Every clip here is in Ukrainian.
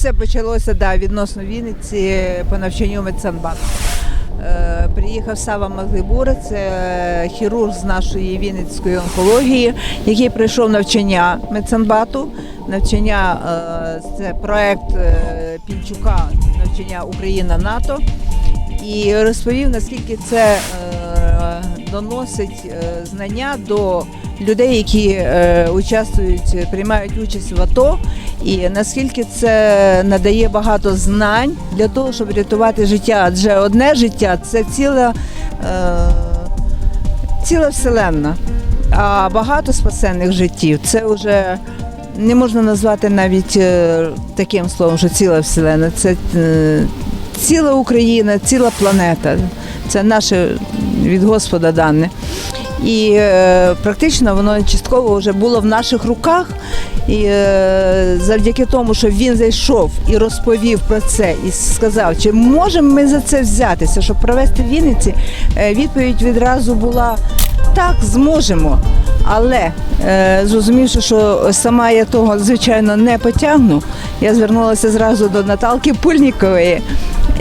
все почалося да, відносно Вінниці по навчанню медсанбату. Е, Приїхав Сава Маглибура, це хірург з нашої Вінницької онкології, який пройшов навчання медсанбату. Навчання е, це проект е, Пінчука, навчання Україна НАТО. І розповів, наскільки це е, доносить е, знання до людей, які е, участвують, приймають участь в АТО, і наскільки це надає багато знань для того, щоб рятувати життя. Адже одне життя це ціла, е, ціла вселенна. А багато спасенних життів це вже не можна назвати навіть е, таким словом, що ціла вселенна. Це е, ціла Україна, ціла планета. Це наше від Господа дане. І е, практично воно частково вже було в наших руках. І е, завдяки тому, що він зайшов і розповів про це, і сказав, чи можемо ми за це взятися, щоб провести в Вінниці, е, відповідь відразу була так, зможемо. Але е, зрозумівши, що сама я того звичайно не потягну, я звернулася зразу до Наталки Пульнікової.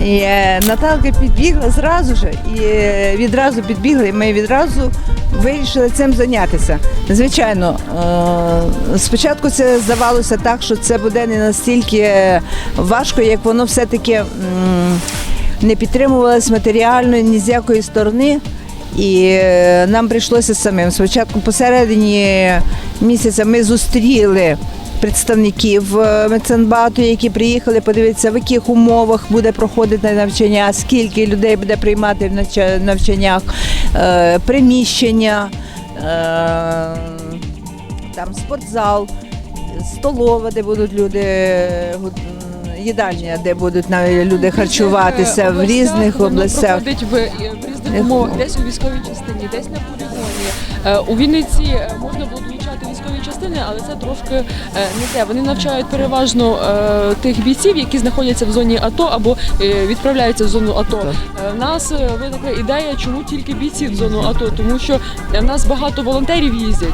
І е, Наталка підбігла зразу ж, і е, відразу підбігла, і ми відразу вирішили цим зайнятися. Звичайно, е, спочатку це здавалося так, що це буде не настільки важко, як воно все-таки не підтримувалось матеріально ні з якої сторони. І нам прийшлося самим. Спочатку посередині місяця ми зустріли представників е, медсанбату, які приїхали подивитися, в яких умовах буде проходити навчання, скільки людей буде приймати в навчаннях, е, приміщення, е, там спортзал, столова, де будуть люди. Їдальня, де будуть навіть люди харчуватися в різних областях. Проходить в, в різних умовах, десь у військовій частині, десь на полігоні. У Вінниці можна було долучати військові частини, але це трошки е, не те. Вони навчають переважно е, тих бійців, які знаходяться в зоні АТО або е, відправляються в зону АТО. В нас виникла ідея, чому тільки бійці в зону АТО, тому що в нас багато волонтерів їздять.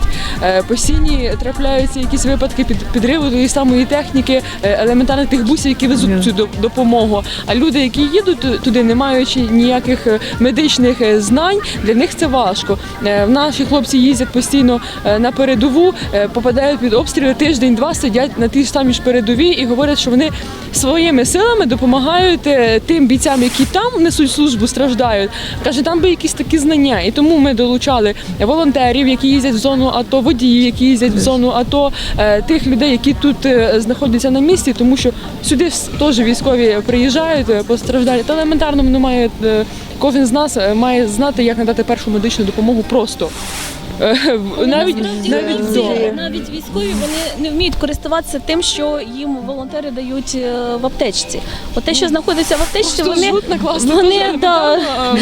Постійні трапляються якісь випадки під підриву тієї самої техніки, елементарних тих бусів, які везуть цю до- допомогу. А люди, які їдуть туди, не маючи ніяких медичних знань, для них це важко. Е, Наші хлопці їздять постійно е, на передову, е, попадають під обстріли тиждень-два, сидять на тій ж самій ж передовій і говорять, що вони своїми силами допомагають е, тим бійцям, які там несуть службу, страждають. Каже, там би якісь такі знання. І тому ми долучали волонтерів, які їздять в зону АТО, водіїв, які їздять в зону АТО, е, тих людей, які тут знаходяться на місці, тому що сюди теж військові приїжджають, постраждалі. Та елементарно немає. Кожен з нас має знати, як надати першу медичну допомогу просто. Е, Навіть навіть вдома. навіть військові вони не вміють користуватися тим, що їм волонтери дають е, в аптечці. От те, що знаходиться в аптечці, вони, вони да,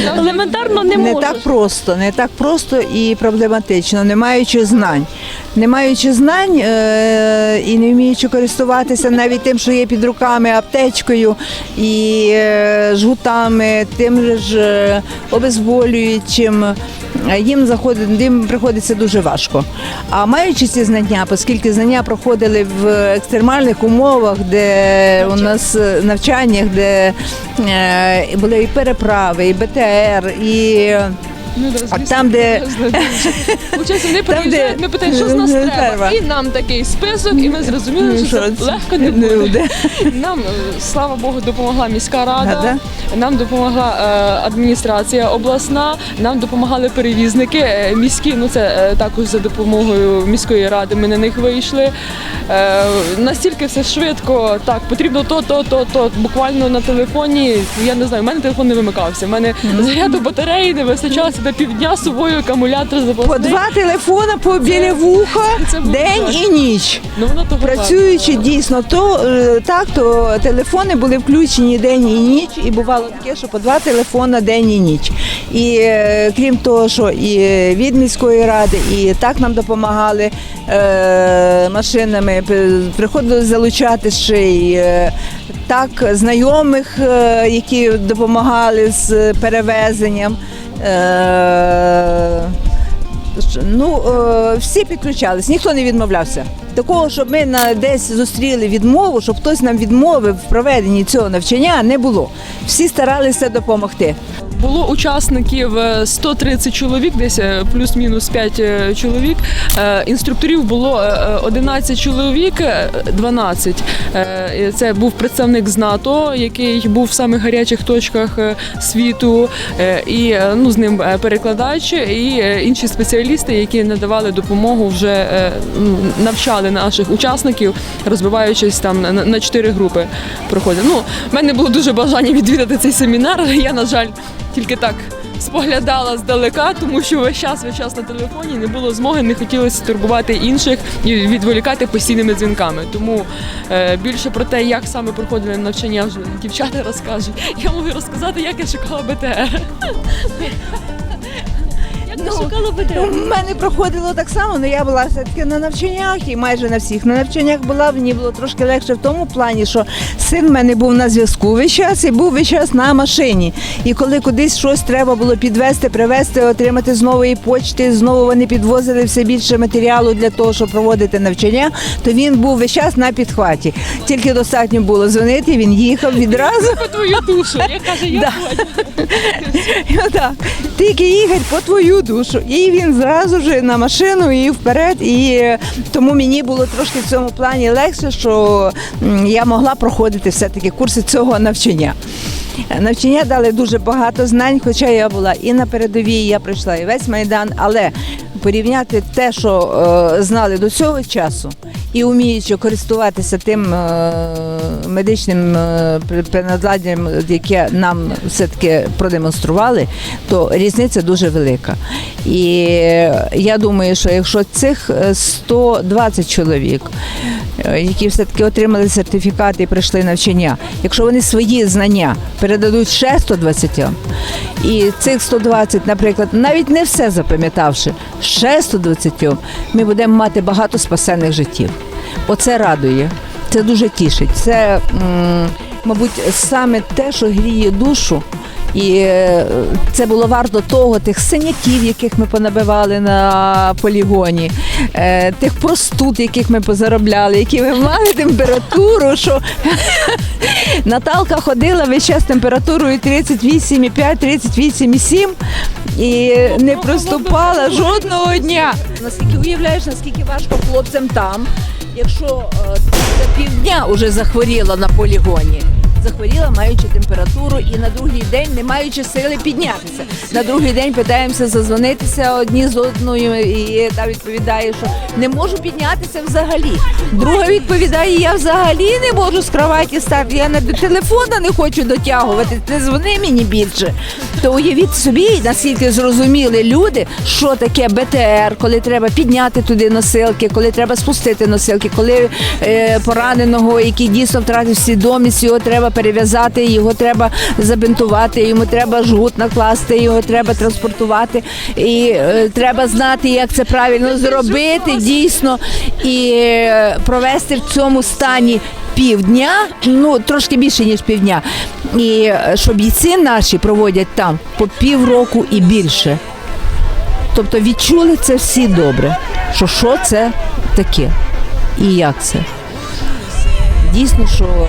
елементарно, не не так просто, не так просто і проблематично, не маючи знань. Не маючи знань е- і не вміючи користуватися навіть тим, що є під руками аптечкою і е, жгутами, тим ж е, обезболюючим, е, їм заходить, їм приходиться дуже важко. А маючи ці знання, оскільки знання проходили в екстремальних умовах, де у нас е, навчаннях, де е, були і переправи, і БТР, і Ну, да, А там, де- Получається, вони Там, де- приїжджають, ми питаємо, що з нас треба. треба. І нам такий список, і ми зрозуміли, що це легко не буде. Нам, е, слава Богу, допомогла міська рада, нам допомогла е, адміністрація обласна, нам допомагали перевізники е, міські. Ну це е, також за допомогою міської ради. Ми на них вийшли. Е, настільки все швидко, так потрібно то, то, то, то. Буквально на телефоні. Я не знаю, у мене телефон не вимикався. У мене заряду батареї не вистачало до півдня з собою акумулятор по запасний. два телефони по біля вуха це було день так. і ніч. Ну воно того Працюючи дійсно, то е, так, то телефони були включені день і ніч, і бувало таке, що по два телефони день і ніч. І е, крім того, що і від міської ради, і так нам допомагали е, машинами, п- приходилось залучати ще й е, так знайомих, е, які допомагали з перевезенням. Е, Ну, е, всі підключались, ніхто не відмовлявся. Такого, щоб ми на десь зустріли відмову, щоб хтось нам відмовив в проведенні цього навчання, не було. Всі старалися допомогти. Було учасників е, 130 чоловік, десь е, плюс-мінус 5 е, чоловік. Е, Інструкторів було е, е, 11 чоловік, е, 12. Е, Це був представник з НАТО, який був в самих гарячих точках е, світу, е, і е, ну, з ним е, перекладач, і е, інші спеціалісти, які надавали допомогу, вже е, ну, навчали наших учасників, розбиваючись там на- 4 групи. Проходили. Ну, в мене було дуже бажання відвідати цей семінар. Я, на жаль, тільки так споглядала здалека, тому що весь час весь час на телефоні не було змоги, не хотілося турбувати інших і відволікати постійними дзвінками. Тому е, більше про те, як саме проходили навчання, вже дівчата розкажуть. Я можу розказати, як я шукала БТР. Як ви шукали У БТР? мене проходило так само, але я була все-таки на навчаннях і майже на всіх на навчаннях була. Мені було трошки легше в тому плані, що син в мене був на зв'язку весь час і був весь час на машині. І коли кудись щось треба було підвести, привезти, отримати з нової почти, знову вони підвозили все більше матеріалу для того, щоб проводити навчання, то він був весь час на підхваті. Тільки достатньо було дзвонити, він їхав відразу. По твою душу. Я кажу, я Да. І отак. Тільки їхати по твою душу. І він зразу ж на машину і вперед. І тому мені було трошки в цьому плані легше, що я могла проходити все-таки курси цього навчання. Навчання дали дуже багато знань, хоча я була і на передовій, я пройшла і весь майдан, але порівняти те, що е, знали до цього часу, і вміючи користуватися тим е, медичним е, при- яке нам все-таки продемонстрували, то різниця дуже велика. І я думаю, що якщо цих е, 120 чоловік, які все-таки отримали сертифікати і пройшли навчання, якщо вони свої знання передадуть ще 120, і цих 120, наприклад, навіть не все запам'ятавши, ще 120, ми будемо мати багато спасених життів. Оце радує, це дуже тішить. Це, мабуть, саме те, що гріє душу. І е, це було варто того, тих синяків, яких ми понабивали на полігоні, е, тих простуд, яких ми позаробляли, які ми мали температуру, що Наталка ходила весь час з температурою 38,5, 38,7 і не проступала жодного дня. Наскільки уявляєш, наскільки важко хлопцям там, якщо е, за півдня вже захворіла на полігоні. Захворіла, маючи температуру, і на другий день не маючи сили піднятися. На другий день питаємося зазвонитися одні з одною, і та відповідає, що не можу піднятися взагалі. Друга відповідає: я взагалі не можу з кроваті стати. Я навіть до телефона не хочу дотягувати. Не дзвони мені більше. То уявіть собі, наскільки зрозуміли люди, що таке БТР, коли треба підняти туди носилки, коли треба спустити носилки, коли е, пораненого, який дійсно втратив свідомість, його треба перев'язати, його треба забинтувати, йому треба жгут накласти, його треба транспортувати. І е, треба знати, як це правильно зробити дійсно і е, провести в цьому стані. Півдня, ну трошки більше ніж півдня, і е, що бійці наші проводять там по півроку і більше. Тобто відчули це всі добре, що що це таке і як це. Дійсно, що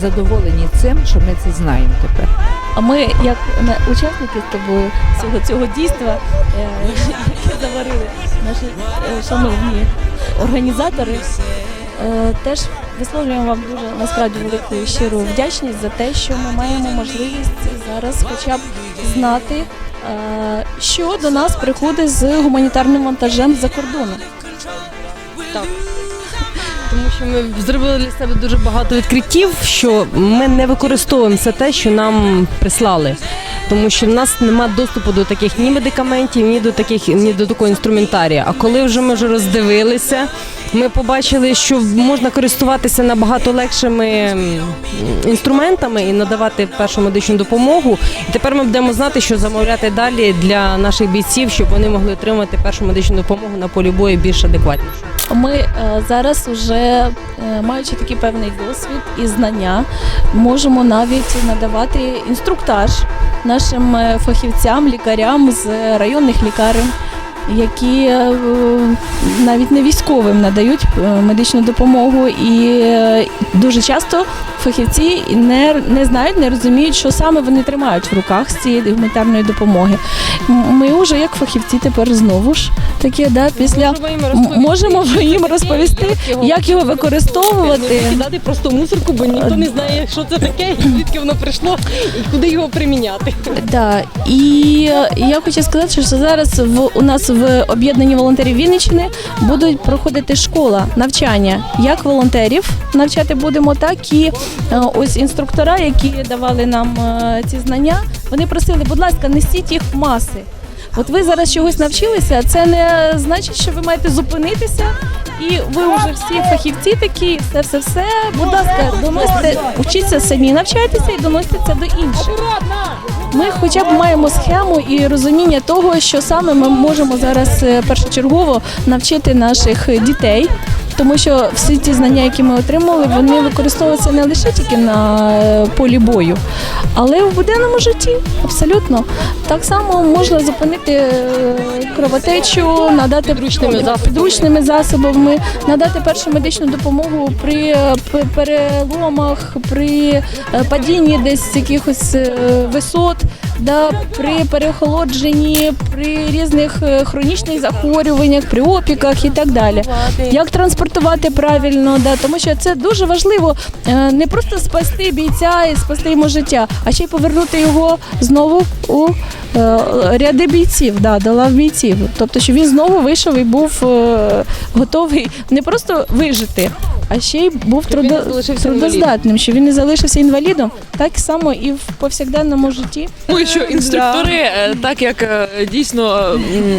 задоволені цим, що ми це знаємо тепер. А ми, як учасники з тобою цього, цього дійства, е, яке заварили наші е, шановні організатори, е, теж висловлюємо вам дуже насправді велику і щиру вдячність за те, що ми маємо можливість зараз хоча б знати, що до нас приходить з гуманітарним вантажем з-за кордону. Тому що ми зробили для себе дуже багато відкриттів, що ми не використовуємо все те, що нам прислали. Тому що в нас немає доступу до таких ні медикаментів, ні до таких, ні до такого інструментарія. А коли вже ми вже роздивилися, ми побачили, що можна користуватися набагато легшими інструментами і надавати першу медичну допомогу. І тепер ми будемо знати, що замовляти далі для наших бійців, щоб вони могли отримати першу медичну допомогу на полі бою більш адекватніше. Ми е, зараз вже е, маючи такий певний досвід і знання, можемо навіть надавати інструктаж нашим е, фахівцям, лікарям з районних лікарень які е, навіть не військовим надають е, медичну допомогу. І е, дуже часто фахівці не, не знають, не розуміють, що саме вони тримають в руках з цієї гуманітарної допомоги. Ми вже як фахівці тепер знову ж такі, да, після можемо їм розповісти, як його використовувати. Не кидати просто мусорку, бо ніхто не знає, що це таке, і звідки воно прийшло, і куди його приміняти. Да, і е, я хочу сказати, що зараз в у нас в об'єднанні волонтерів Вінниччини будуть проходити школа навчання як волонтерів навчати будемо, так і е, ось інструктора, які давали нам е, ці знання. Вони просили, будь ласка, несіть їх в маси. От ви зараз чогось навчилися, це не значить, що ви маєте зупинитися, і ви вже всі фахівці такі, все, все, все. Будь ласка, доносите, учіться самі, навчайтеся і доносите це до інших. Ми хоча б маємо схему і розуміння того, що саме ми можемо зараз е, першочергово навчити наших дітей. Тому що всі ті знання, які ми отримали, вони використовуються не лише тільки на е, полі бою, але й в буденному житті. Абсолютно. Так само можна зупинити е, кровотечу, надати Підручними засобами. підручними засобами, надати першу медичну допомогу при е, переломах, при падінні десь якихось висот, да, при переохолодженні, при різних хронічних захворюваннях, при опіках і так далі. Як транспортувати правильно, да, тому що це дуже важливо е, не просто спасти бійця і спасти йому життя, а ще й повернути його знову у е, ряди бійців, да, до лав бійців. Тобто, що він знову вийшов і був е, готовий не просто вижити, а ще й був трудо- трудоздатним, що він не залишився інвалідом, так само і в повсякденному житті. Думаю, що інструктори, е, так як е, дійсно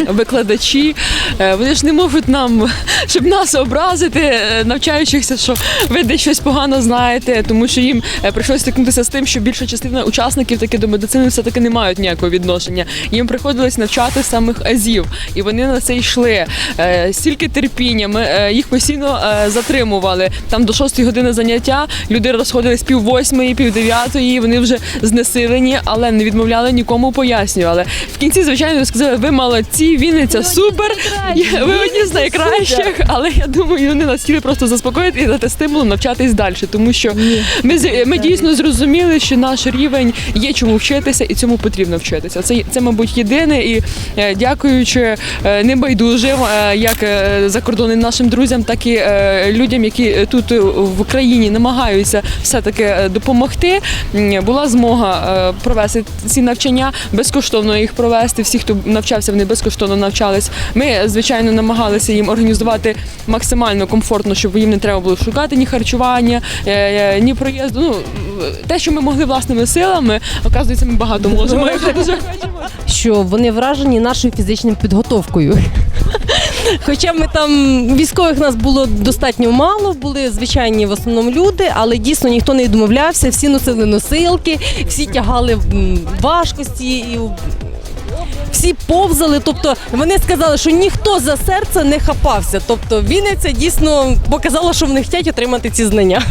викладачі, е, вони ж не можуть нам, щоб нас образити, навчаючихся, що ви десь щось погано знаєте, тому що їм прийшлося стикнутися з тим, що більша частина учасників таки до медицини все-таки не мають ніякого відношення. Їм приходилось навчати самих азів, і вони на це йшли. Стільки терпіння, ми їх постійно е, затримували. Там до шостої години заняття люди розходились пів восьмої, пів дев'ятої, вони вже знесилені, але не відмовляли нікому пояснювали. В кінці, звичайно, сказали, ви молодці, Вінниця супер, ви одні з найкращих. Але я думаю, вони нас хотіли просто заспокоїти і дати стимул навчатись далі, тому що ми, ми дійсно зрозуміли, що наш рівень є чому вчитися, і цьому потрібно вчитися. Це, це мабуть, єдине. І е, дякуючи е, небайдужим, е, як закордонним нашим друзям, так і людям, які е, тут е, в Україні намагаються все-таки е, допомогти. Була змога провести ці навчання, безкоштовно їх провести. Всі, хто навчався, вони безкоштовно навчались. Ми, звичайно, намагалися їм організувати максимально комфортно, щоб їм не треба було шукати ні харчування, ні проїзду. Ну те, що ми могли власними силами, оказується, ми багато можемо. що вони вражені нашою фізичною підготовкою. Хоча ми там військових нас було достатньо мало, були звичайні в основному люди, але дійсно ніхто не відмовлявся, всі носили носилки, всі тягали важкості і всі повзали. Тобто вони сказали, що ніхто за серце не хапався. Тобто Вінниця дійсно показала, що вони хочуть отримати ці знання.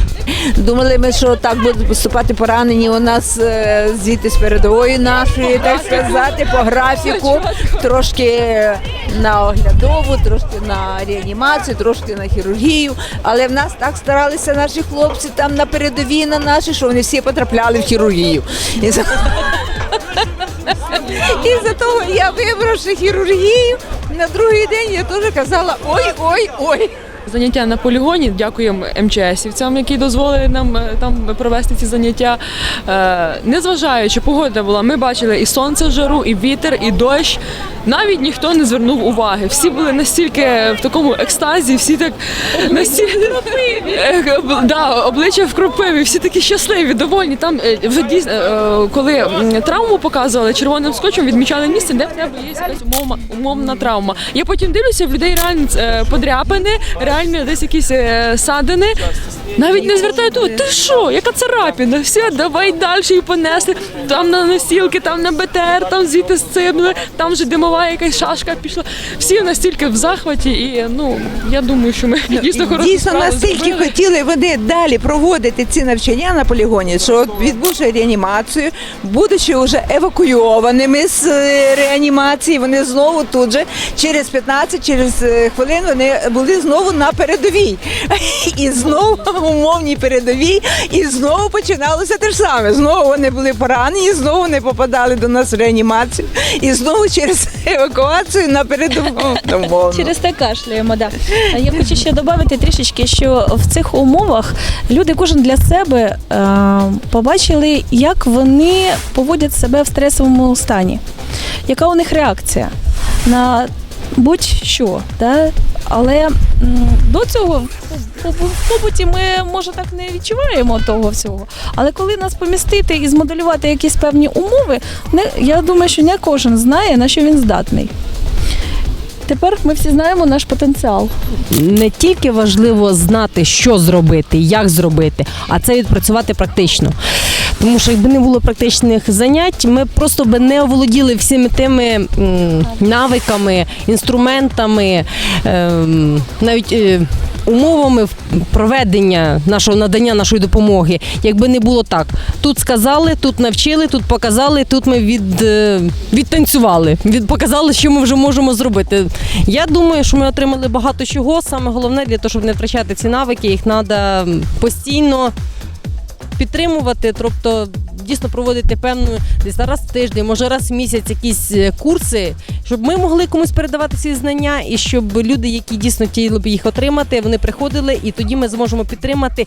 Думали ми, що так будуть поступати поранені у нас е, звідти з передової нашої, так сказати, по графіку, трошки на оглядову, трошки на реанімацію, трошки на хірургію. Але в нас так старалися наші хлопці там на передовій на наші, що вони всі потрапляли в хірургію. І за, того я вибравши хірургію, на другий день я теж казала ой, ой, ой. Заняття на полігоні. Дякуємо МЧСівцям, які дозволили нам е, там провести ці заняття. Е, Незважаючи, погода була, ми бачили і сонце, жару, і вітер, і дощ. Навіть ніхто не звернув уваги. Всі були настільки в такому екстазі, всі так настільки Е, да, обличчя в кропиві, всі такі щасливі, довольні. Там вже дійсно, коли травму показували червоним скотчем, відмічали місце, де в тебе є якась умовна, травма. Я потім дивлюся, в людей реально подряпини, реально десь якісь е, садини. Навіть не звертають увагу, ти що, яка царапіна? Все, давай далі і понесли. Там на носілки, там на БТР, там звідти сцибли, там вже димова якась шашка пішла. Всі настільки в захваті, і ну я думаю, що ми дійсно хорошу Дійсно, справу настільки зробили. хотіли вони далі проводити ці навчання на полігоні, що от відбувши реанімацію, будучи вже евакуйованими з е, реанімації, вони знову тут же через 15 через е, хвилин вони були знову на передовій. І знову в умовній передовій, і знову починалося те ж саме. Знову вони були поранені, знову вони попадали до нас в реанімацію, і знову через евакуацію на передову. умовно. Через те кашляємо, да. Я хочу ще додати трішечки, що в цих умовах люди кожен для себе е, побачили, як вони поводять себе в стресовому стані, яка у них реакція на будь-що. Да? Але до цього в побуті ми може так не відчуваємо того всього. Але коли нас помістити і змоделювати якісь певні умови, не, я думаю, що не кожен знає, на що він здатний. Тепер ми всі знаємо наш потенціал. не тільки важливо знати, що зробити, як зробити, а це відпрацювати практично. Тому що якби не було практичних занять, ми просто би не оволоділи всіми тими навиками, інструментами, ем, навіть е, умовами проведення нашого надання нашої допомоги. Якби не було так, тут сказали, тут навчили, тут показали, тут ми від, е, відтанцювали, від показали, що ми вже можемо зробити. Я думаю, що ми отримали багато чого. Саме головне для того, щоб не втрачати ці навики, їх треба постійно підтримувати, тобто дійсно проводити певну десь раз в тиждень, може раз в місяць якісь е, курси, щоб ми могли комусь передавати ці знання, і щоб люди, які дійсно хотіли б їх отримати, вони приходили, і тоді ми зможемо підтримати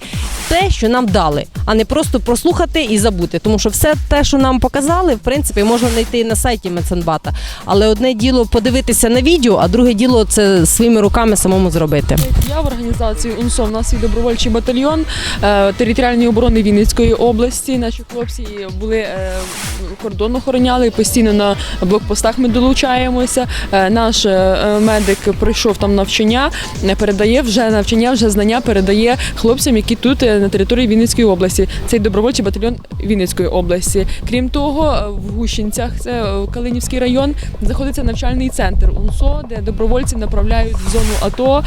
те, що нам дали, а не просто прослухати і забути. Тому що все те, що нам показали, в принципі, можна знайти на сайті Меценбата. Але одне діло подивитися на відео, а друге діло це своїми руками самому зробити. Я в організації УНСО, в нас є добровольчий батальйон е, територіальної оборони Вінницької області. Наші хлопці були е, кордон охороняли, постійно на блокпостах ми долучаємося. Е, Наш е, медик пройшов там навчання, передає вже навчання, вже знання передає хлопцям, які тут на території Вінницької області. Цей добровольчий батальйон Вінницької області. Крім того, в Гущинцях, це Калинівський район, знаходиться навчальний центр УНСО, де добровольців направляють в зону АТО,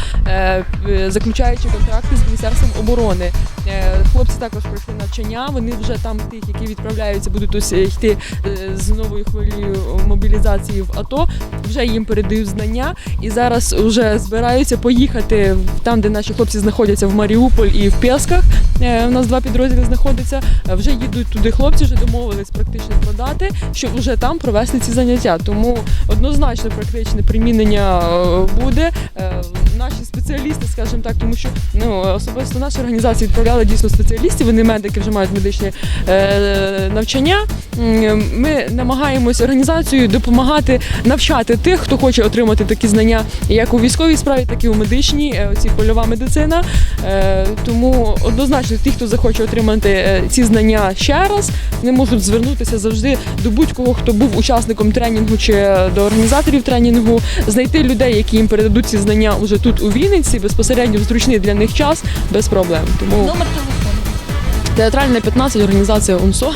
заключаючи контракти з міністерством оборони. Хлопці також пройшли навчання. Вони вже там тих, які відправляються, будуть ось е, йти е, з новою хвилею мобілізації в АТО. Вже їм передають знання і зараз вже збираються поїхати там, де наші хлопці знаходяться в Маріуполь і в Пєсках. Е, У нас два підрозділи знаходяться. Вже їдуть туди хлопці, вже домовились практично продати, щоб вже там провести ці заняття. Тому однозначно практичне примінення буде. Наші спеціалісти, скажімо так, тому що ну особисто наша організація відправляла дійсно спеціалістів. Вони медики вже мають медичне е, навчання. Ми намагаємось організацією допомагати навчати тих, хто хоче отримати такі знання, як у військовій справі, так і у медичній, е, оці польова медицина. Е, Тому однозначно ті, хто захоче отримати е, ці знання ще раз, вони можуть звернутися завжди до будь-кого, хто був учасником тренінгу чи до організаторів тренінгу, знайти людей, які їм передадуть ці знання уже тут у Вінниці, безпосередньо в зручний для них час, без проблем. Тому Номер телефону. Театральна 15, організація УНСО